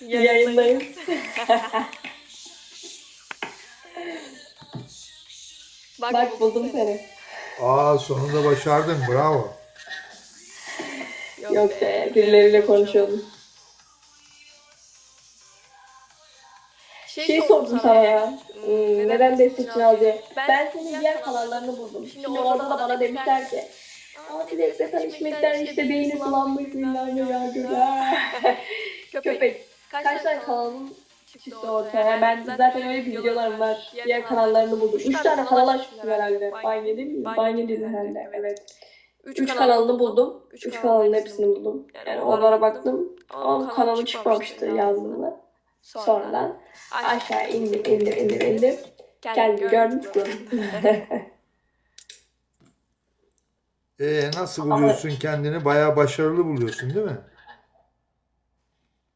Yayındayım. Bak buldum seni. Aa sonunda başardın bravo. Yok be birileriyle konuşuyordum. Şey sordum sana ya. Hmm, neden destekçini al diye. Ben senin diğer kanallarını buldum. Şimdi orada da bana demişler ki Bir de sen içmekten işte beyni sulanmış bilmem ne ya güzel. Köpek. Kaç tane kanalım çıktı ortaya. Ben zaten öyle videolarım var. Diğer kanallarını buldum. Üç tane kanal açmışım herhalde. Banyo değil mi? Banyo değil herhalde. Evet. Üç kanalını buldum. Üç kanalın hepsini buldum. Yani onlara baktım. Ama kanalı çıkmamıştı yazdığımda. Sonradan aşağı indim indim indim indim. Kendimi gördüm. Ee, nasıl buluyorsun kendini? Bayağı başarılı buluyorsun değil mi?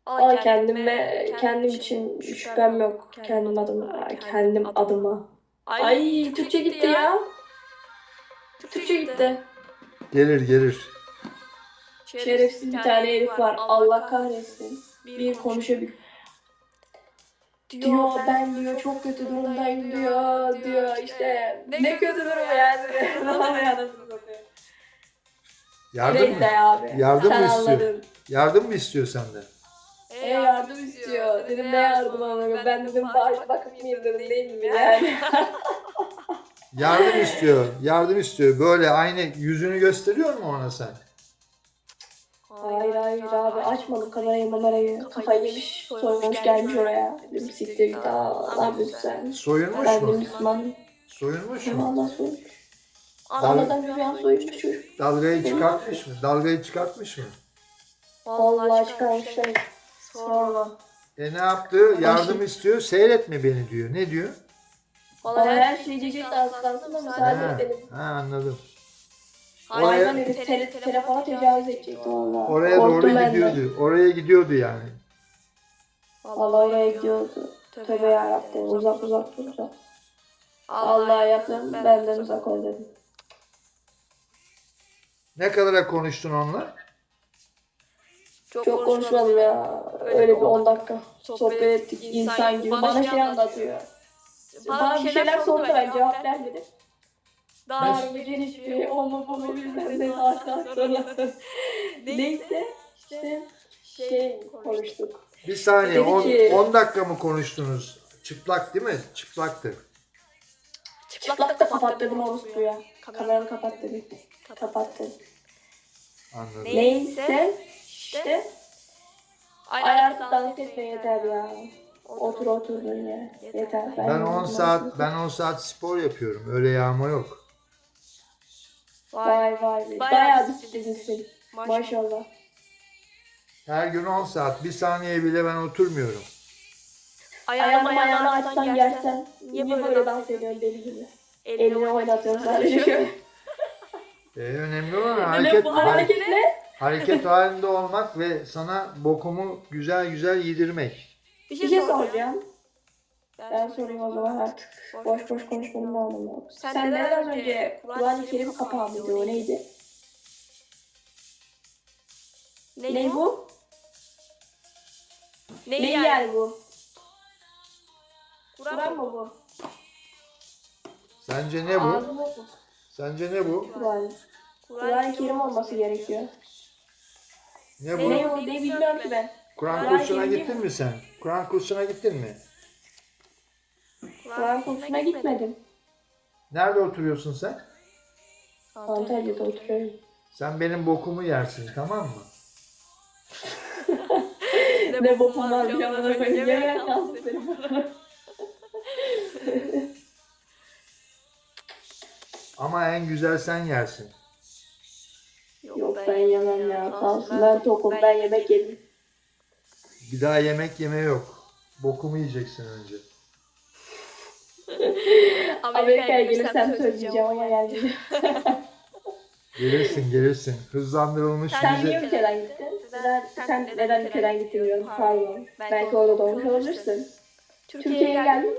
Ama kendime, kendim için şüphem yok. Kendim adıma, kendim adıma. Ay Türkçe gitti ya. Türkçe gitti. Gelir gelir. Şerefsiz bir tane herif var. Allah kahretsin. Bir konuşabilir. Diyor ben diyor çok kötü durumdayım diyor. Diyor işte ne kötü durum yani. Yardım mı? Neyse abi. Yardım sen mı istiyor? anladın. Yardım mı istiyor senden? E yardım istiyor. Dedim ne yardım ama ben dedim bağış bakıp mıyım dedim değil mi yani. Yardım istiyor. Yardım istiyor. Böyle aynı yüzünü gösteriyor mu ona sen? Hayır hayır abi açmadım kamerayı mamerayı. Kafayı yemiş soymuş gelmiş oraya. Dedim siktir git aa ne yapıyorsun sen? Soyunmuş Ben de mu? Müslüman. Soyunmuş Hem mu? Allah soymuş. Allah'tan bir an soymuş çocuk. Dalgayı çıkartmış mı? Dalgayı çıkartmış mı? Vallahi çıkarmışlar. Sorma. E ne yaptı? Yardım istiyor. Seyretme beni diyor. Ne diyor? Vallahi her şeyi diyecekti aslansın da müsaade Ha, edelim. ha anladım. Hayvan Oraya, herif tele, telefona tecavüz edecekti vallahi. oraya Korktum doğru ben de. gidiyordu. Oraya gidiyordu yani. Vallahi oraya gidiyordu. Tövbe yarabbim uzak uzak dur uzak. Allah'a yakın benden uzak ol dedim. Ne kadara konuştun onunla? Çok konuşmadım ya. Öyle bir 10 dakika sohbet ettik insan gibi. Bana şey anlatıyor. Bana bir şeyler sordu ben cevap vermedim. Daha bir geniş bir o mu bu mu bilmem ne saat sonra. Neyse işte şey konuştuk. Bir saniye. Dedi 10 ki- 10 dakika mı konuştunuz? Çıplak değil mi? Çıplaktı. Çıplak da kapat dedim orospuya. Kameranı kapat dedim. Kapattı. Anladım. Neyse işte ay artık dans etme yeter ya. Otur oturdun ya. Yeter. Ben 10 saat ben 10 saat spor yapıyorum. Öyle yağma yok. Vay vay. Bayağı disiplinlisin. Maşallah. Her gün 10 saat. Bir saniye bile ben oturmuyorum. Ayağını ayağını açsan gelsen. Niye böyle dans ediyorsun deli gibi? Elini oynatıyorsun sadece şöyle. E, önemli olan Ne hareket, bu hareket, hareket ne? halinde olmak ve sana bokumu güzel güzel yedirmek. Bir şey soracağım. Ben sorayım o zaman artık. Boş boş konuşmanın ne anlamı yok. Sen neden az önce Kur'an-ı Kerim kapağı mıydı o neydi? Ne bu? Ne yani bu? Kur'an mı bu? Sence ne bu? Ağzı bu. Sence ne bu? Kur'an. Kur'an-ı Kerim olması gerekiyor. Ne Ne bu? o ne bilmiyorum ki ben. Kur'an kursuna gittin mi sen? Kur'an kursuna gittin mi? Kur'an kursuna gitmedim. Nerede oturuyorsun sen? Antalya'da oturuyorum. Sen benim bokumu yersin tamam mı? Ne bokum var bir amına koyayım. Yemeğe kalsın benim. Ama en güzel sen yersin. Ben yemem ya. Kalsın ben tokum ben yemek yedim. Bir daha yemek yeme yok. Bokumu yiyeceksin önce. Amerika'ya gelirsem söyleyeceğim ama gelmeyeceğim. Gelirsin gelirsin. Hızlandırılmış Sen vize. niye ülkeden gittin? Neden, sen neden ülkeden gittin diyorum pardon. Belki orada doğmuş olabilirsin. Türkiye'ye geldin mi?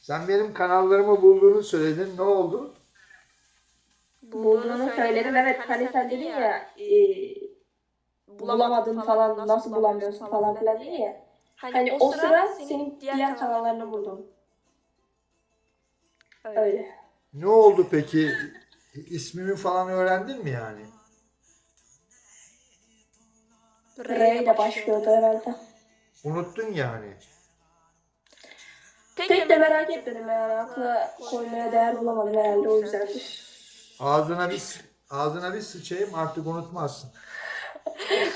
Sen benim kanallarımı bulduğunu söyledin. Ne oldu? Bulduğunu söyledim evet. Hani sen dedin ya e, bulamadın falan nasıl bulamıyorsun falan filan diye ya. Hani o sıra senin diğer kanallarını buldum. Öyle. Ne oldu peki? İsmimi falan öğrendin mi yani? R ile başlıyordu herhalde. Unuttun yani. Pek de merak etmedim yani. Akla koymaya değer bulamadım herhalde o yüzdendir. Ağzına bir ağzına bir sıçayım artık unutmazsın.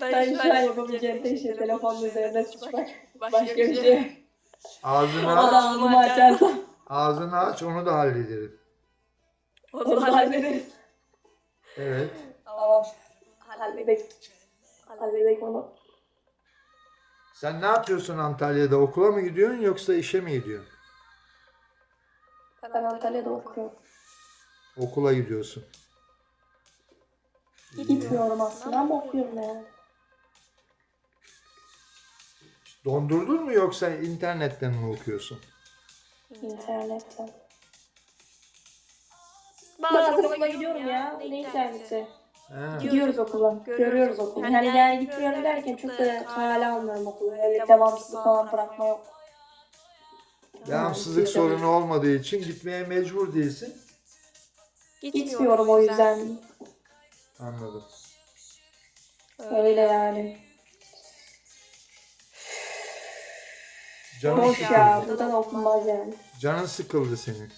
Ben şu an yapabileceğim tek şey telefonun üzerine sıçmak. Başka bir şey. Ağzını O da aç, ağzımı açarsam. ağzını aç onu da hallederim. Onu da hallederiz. Evet. Tamam. Halledek. Halledek onu. Sen ne yapıyorsun Antalya'da? Okula mı gidiyorsun yoksa işe mi gidiyorsun? Ben Antalya'da okuyorum. Okula gidiyorsun. Gitmiyorum aslında ama okuyorum yani. Dondurdun mu yoksa internetten mi okuyorsun? İnternetten. Bazen okula gidiyorum ya. Ne interneti? He. Gidiyoruz okula. Görüyoruz okulu. Yani, yani gitmiyorum derken çok da kale almıyorum okulu. Öyle devamsızlık falan bırakma yok. Devamsızlık sorunu olmadığı için gitmeye mecbur değilsin. Gitmiyorum o yüzden. Anladım. Öyle yani. Canın Boş ya. sıkıldı. Buradan okunmaz yani. Canın sıkıldı senin.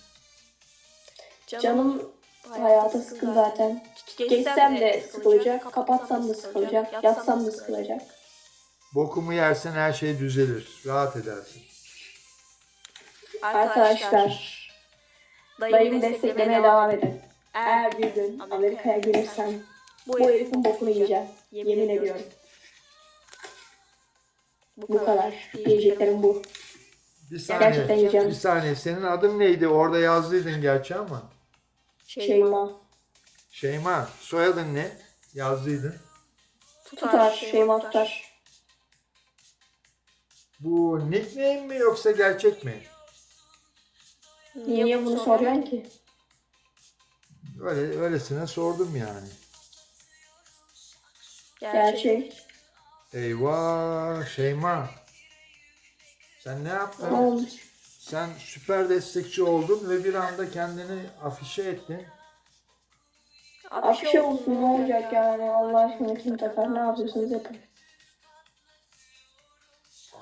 Canım hayata sıkın zaten. Geçsem de sıkılacak, kapatsam da sıkılacak, yatsam da sıkılacak. Bokumu yersen her şey düzelir. Rahat edersin. Arkadaşlar, dayımı desteklemeye devam edin. Eğer bir gün Amerika'ya gelirsem bu herifin bokunu yiyeceğim. Yemin ediyorum. Bu kadar. Diyeceklerim bu. Bir Gerçekten saniye. yiyeceğim. Bir saniye. Senin adın neydi? Orada yazdıydın gerçi ama. Şeyma. Şeyma. Soyadın ne? Yazdıydın. Tutar. Şeyma tutar. Bu nickname mi yoksa gerçek mi? Niye bunu soruyorsun ki? Öyle öylesine sordum yani. Gerçek. Eyvah Şeyma. Sen ne Ne yaptın? olmuş? Sen süper destekçi oldun ve bir anda kendini afişe ettin. Afişe olsun ne olacak yani Allah aşkına kim takar ne yapıyorsunuz yapın.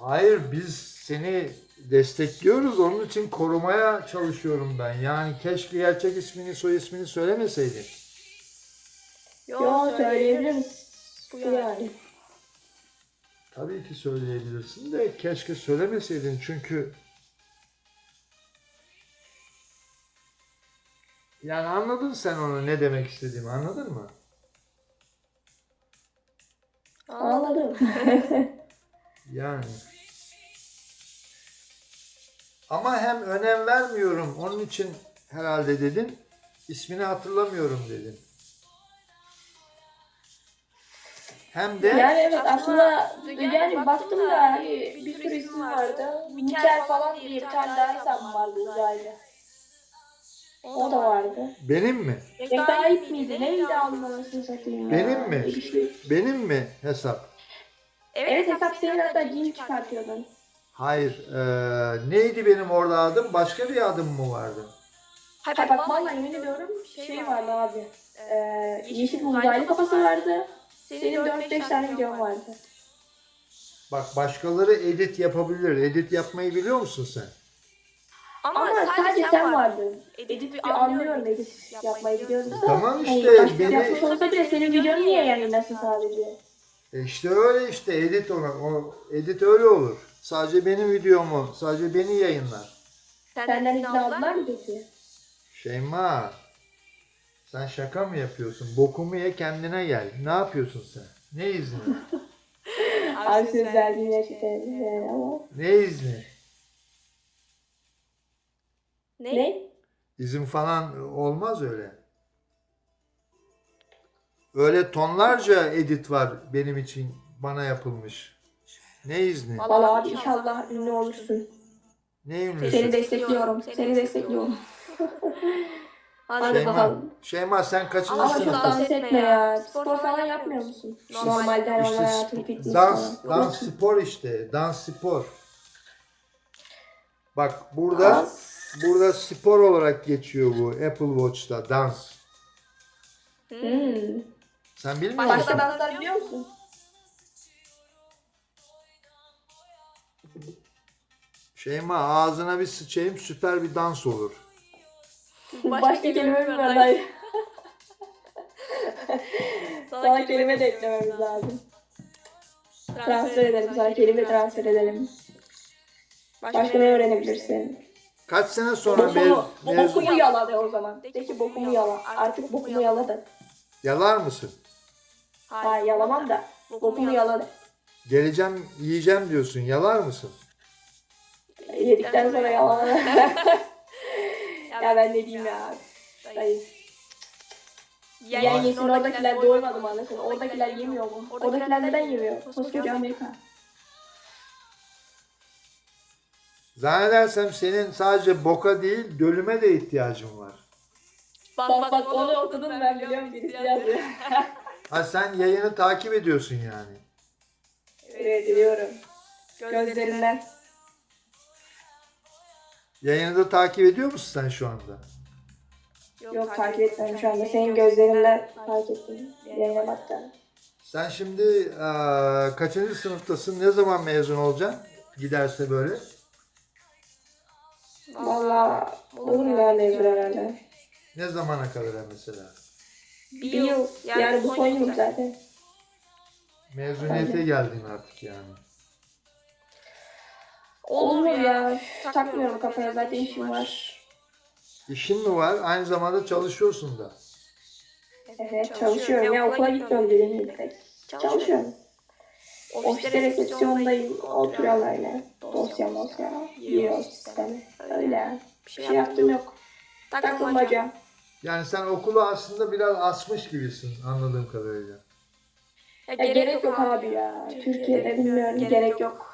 Hayır biz seni destekliyoruz. Onun için korumaya çalışıyorum ben. Yani keşke gerçek ismini soy ismini söylemeseydin. Yo söyleyebiliriz. Bu yani. Tabii ki söyleyebilirsin de keşke söylemeseydin çünkü yani anladın sen onu ne demek istediğimi anladın mı? Anladım. Yani. Ama hem önem vermiyorum onun için herhalde dedin. İsmini hatırlamıyorum dedin. Hem de Yani evet aslında yani baktım da hani bir sürü isim vardı. Minker falan diye bir tane daha insan vardı uzaylı. O da vardı. benim mi? Regaip miydi? Neydi anlamasını satayım ya. Benim mi? Bir şey. Benim mi hesap? Evet hesap senin hatta cin çıkartıyordun. Hayır. eee, neydi benim orada adım? Başka bir adım mı vardı? Hayır bak vallahi yemin ediyorum şey vardı abi. Ee, yeşil bir uzaylı kafası vardı. Senin 4-5 tane videon vardı. Bak başkaları edit yapabilir. Edit yapmayı biliyor musun sen? Ama sadece sen vardın. Edit bir anlıyorum edit yapmayı biliyoruz da. Tamam Hayır, işte başkası beni yapmış olsa bile senin videon niye yayınlasın sadece? E işte öyle işte edit ona. O edit öyle olur. Sadece benim videomu, sadece beni yayınlar. Senden izin aldılar mı peki? Şeyma, sen şaka mı yapıyorsun? Bokumu ye kendine gel. Ne yapıyorsun sen? Ne izni? Abi söz verdiğine şüphe ama. Ne izni? Ne? İzin falan olmaz öyle. Öyle tonlarca edit var benim için bana yapılmış. Ne izni? Valla abi inşallah ünlü olursun. Ne ünlüsü? Seni destekliyorum. Seni destekliyorum. Hadi Şeyma, bakalım. Şeyma sen kaçıncı Ama çok sınıftasın? dans etme ya. Spor falan yapmıyor musun? Normalde normal İşte hayatın fitness dans, falan. dans spor işte. Dans spor. Bak burada Dans. burada spor olarak geçiyor bu Apple Watch'ta dans. Hmm. Sen bilmiyor Başka musun? danslar biliyor musun? Şeyma ağzına bir sıçayım süper bir dans olur. Başka kelime mi var? Hayır. Sana kelime de eklememiz lazım. Transfer edelim. Sana kelime transfer edelim. Başka ne öğrenebilirsin? Kaç sene sonra mez, Bokumu, mezun bokumu yala de o zaman. De ki bokumu yala. Artık bokumu yala de. yalar mısın? Hayır yalamam da. Bokumu yala de. Geleceğim yiyeceğim diyorsun yalar mısın? Yedikten sonra yalama de. ya ben ne diyeyim ya. Hayır. Yen yesin oradakiler doymadı mı anasını? Oradakiler yemiyor mu? Oradakiler neden yemiyor? Koskoca Amerika. Zannedersem senin sadece boka değil dölüme de ihtiyacın var. Bak bak onu okudum ben biliyorum birisi yazıyor. Ha sen yayını takip ediyorsun yani. Evet biliyorum. Gözlerinden. Yayını da takip ediyor musun sen şu anda? Yok takip etmiyorum şu anda. Senin gözlerinden takip ettim. Yayına baktım. Sen şimdi eee, kaçıncı sınıftasın? Ne zaman mezun olacaksın? Giderse böyle. Valla olur ya mezun herhalde. Ne zamana kadar mesela? Bir yıl. Yani bu son yıl zaten. Mezuniyete geldin artık yani. Olur ya. Takmıyorum kafaya zaten işim var. İşin mi var? Aynı zamanda çalışıyorsun da. Evet çalışıyorum ya okula gitmiyorum dediğim gibi tek. Çalışıyorum. Ofiste resepsiyondayım. Oturuyorum öyle. Dosya mosya. Giriyor sisteme. Öyle. Bir şey yaptım yok. Takılmaca. Yani sen okulu aslında biraz asmış gibisin anladığım kadarıyla. Ya gerek yok abi ya. Türkiye'de bilmiyorum gerek yok.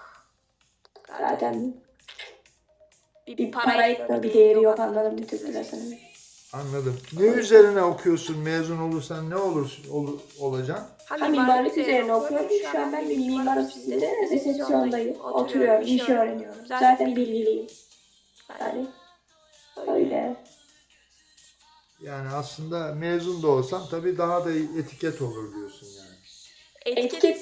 Zaten bir para etmiyor, bir değeri yok anladım bir Türk lirasının. Anladım. Ne üzerine okuyorsun? Mezun olursan ne olur, olur olacaksın? Ha mimarlık üzerine okuyorum. Şu an ben bir mimar ofisinde resepsiyondayım. Oturuyorum, iş öğreniyorum. Zaten bilgiliyim. Yani öyle. Yani aslında mezun da olsan tabii daha da etiket olur diyorsun yani. Etiket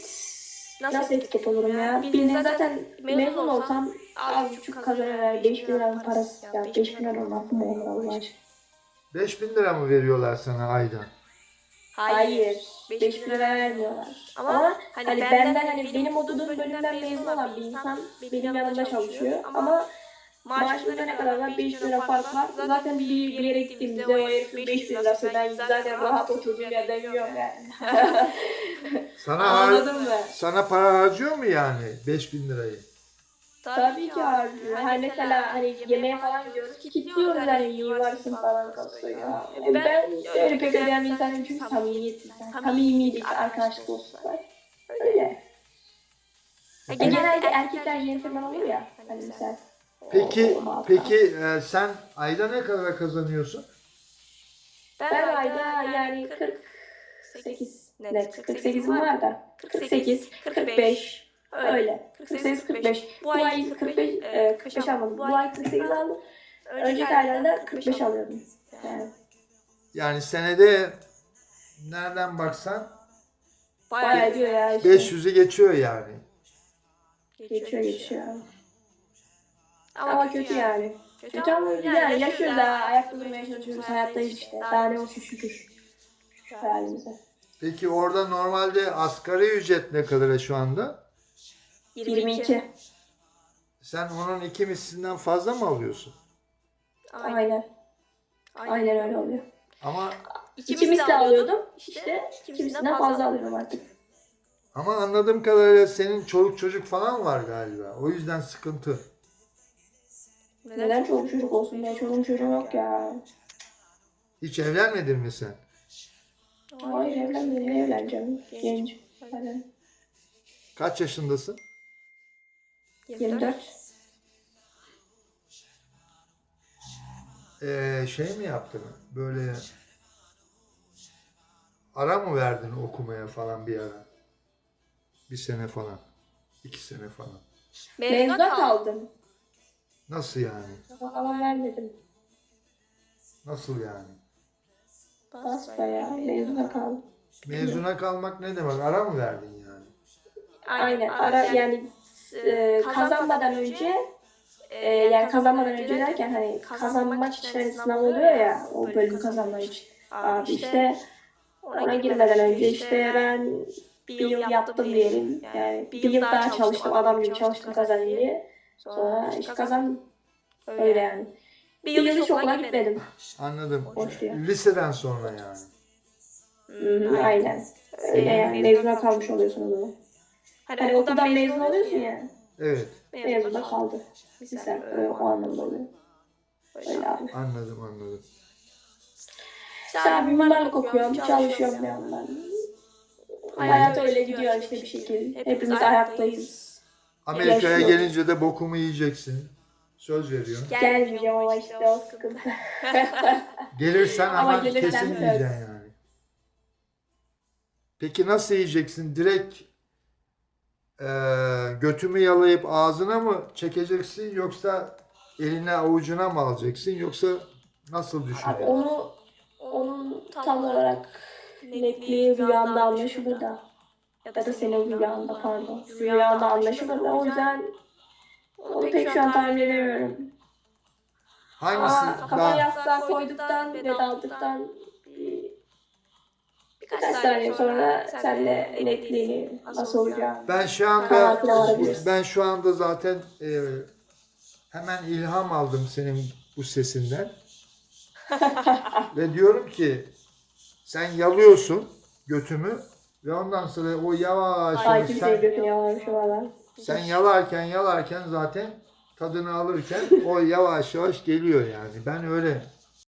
nasıl etiket olurum ya? Bildiğin zaten mezun olsam az buçuk kazanarak 5 bin liranın parası. Ya 5 bin lira olmaz mı olur Allah aşkına? 5000 lira mı veriyorlar sana aydan? Hayır. 5 bin lira vermiyorlar. Ama hani benden hani benim okuduğum bölümden mezun olan bir insan benim yanımda çalışıyor. Ama maaşımda ne kadar var? 5 lira fark var. Zaten bir, yere gittiğimizde o herifin 5 bin lirası ben zaten rahat oturduğum yerden yiyorum yani. Sana har- Anladın mı? sana para harcıyor mu yani 5000 lirayı? Tabii ki harcıyor. Hani mesela hani yemeğe falan gidiyoruz. Kilitliyoruz hani iyi varsın falan kasıyor. Yani ben öyle pek ödeyen bir insanım çünkü samimiyetsiz. Samimiydik, arkadaşlık dostluklar. Öyle. E, genelde erkekler gentleman olur ya. Hani mesela. Peki peki e, sen ayda ne kadar kazanıyorsun? Ben ayda yani 48 net 48'im var da. 48 45 öyle. 48 45 bu ay 45 e, 45 almadım. bu ay 48 aldım. Önceki aylarda 45 alıyordum. Yani. Yani senede nereden baksan bayağı diyor ya işte. 500'ü geçiyor yani. geçiyor geçiyor ama kötü yani. kötü ama yani yaşıyoruz daha ayakta durmaya çalışıyoruz. Hayattayız işte. Daha ne olsun şükür. Halimize. Peki orada normalde asgari ücret ne kadar şu anda? 22 Sen onun iki mislinden fazla mı alıyorsun? aynen. Aynen. Öyle oluyor. Ama İki misli alıyordum. İşte kimisinden fazla alıyorum artık. Ama anladığım kadarıyla senin çoluk çocuk falan var galiba. O yüzden sıkıntı. Neden çoluk çocuk olsun ya? Çoluğum çocuğum yok ya. Hiç evlenmedin mi sen? Hayır evlenmedim. Ne evleneceğim? Genç. Aynen. Kaç yaşındasın? 24. Ee, şey mi yaptın? Böyle ara mı verdin okumaya falan bir ara? Bir sene falan. iki sene falan. Mezuna kaldım. Nasıl yani? Falan vermedim. Nasıl yani? Basbayağı mezuna kaldım. Mezuna kalmak ne demek? Ara mı verdin yani? Aynen. Ara, yani e, kazanmadan önce e, yani kazanmadan önce derken hani kazanmak için hani sınav oluyor ya o bölümü kazanmak için. Abi işte ona girmeden önce işte ben bir yıl yaptım diyelim. Yani bir yıl daha çalıştım adam gibi çalıştım kazanayım diye. Sonra iş kazandım. Öyle yani. Bir yıl hiç okula gitmedim. Anladım. Boş. Liseden sonra yani. Hı hı, Aynen. Öyle yani mezuna kalmış oluyorsun o zaman. Hani okuldan mezun oluyorsun ya. Evet. Mezuna kaldı. Misal öyle o anlamda oluyor. Öyle abi. Anladım anladım. İşte abi mimarlık okuyorum, çalışıyorum bir yandan. Hayat öyle gidiyor işte bir şekilde. Hepimiz ayaktayız. Amerika'ya gelince de bokumu yiyeceksin. Söz veriyorum. Gelmeyeceğim ama işte o sıkıntı. Gelirsen Ama ama gelirsen kesin söz. yiyeceksin yani. Peki nasıl yiyeceksin? Direkt eee götümü yalayıp ağzına mı çekeceksin yoksa eline avucuna mı alacaksın yoksa nasıl Abi düşünüyorsun? onu onun tam olarak netliği rüyamda anlaşılır da. Ya da senin rüyanda pardon. Rüyanda anlaşılır da o yüzden onu pek şu an tahmin edemiyorum. Hangisi kafayı daha yastığa koyduktan ve daldıktan bir, birkaç saniye sonra senle netliğini nasıl olacağını ben şu anda ben şu anda zaten eee, hemen ilham aldım senin bu sesinden. Ve diyorum ki sen yalıyorsun götümü ve ondan sonra o yavaş Ay yavaş kimseye sen, götünü sen yalarken yalarken zaten tadını alırken o yavaş yavaş geliyor yani. Ben öyle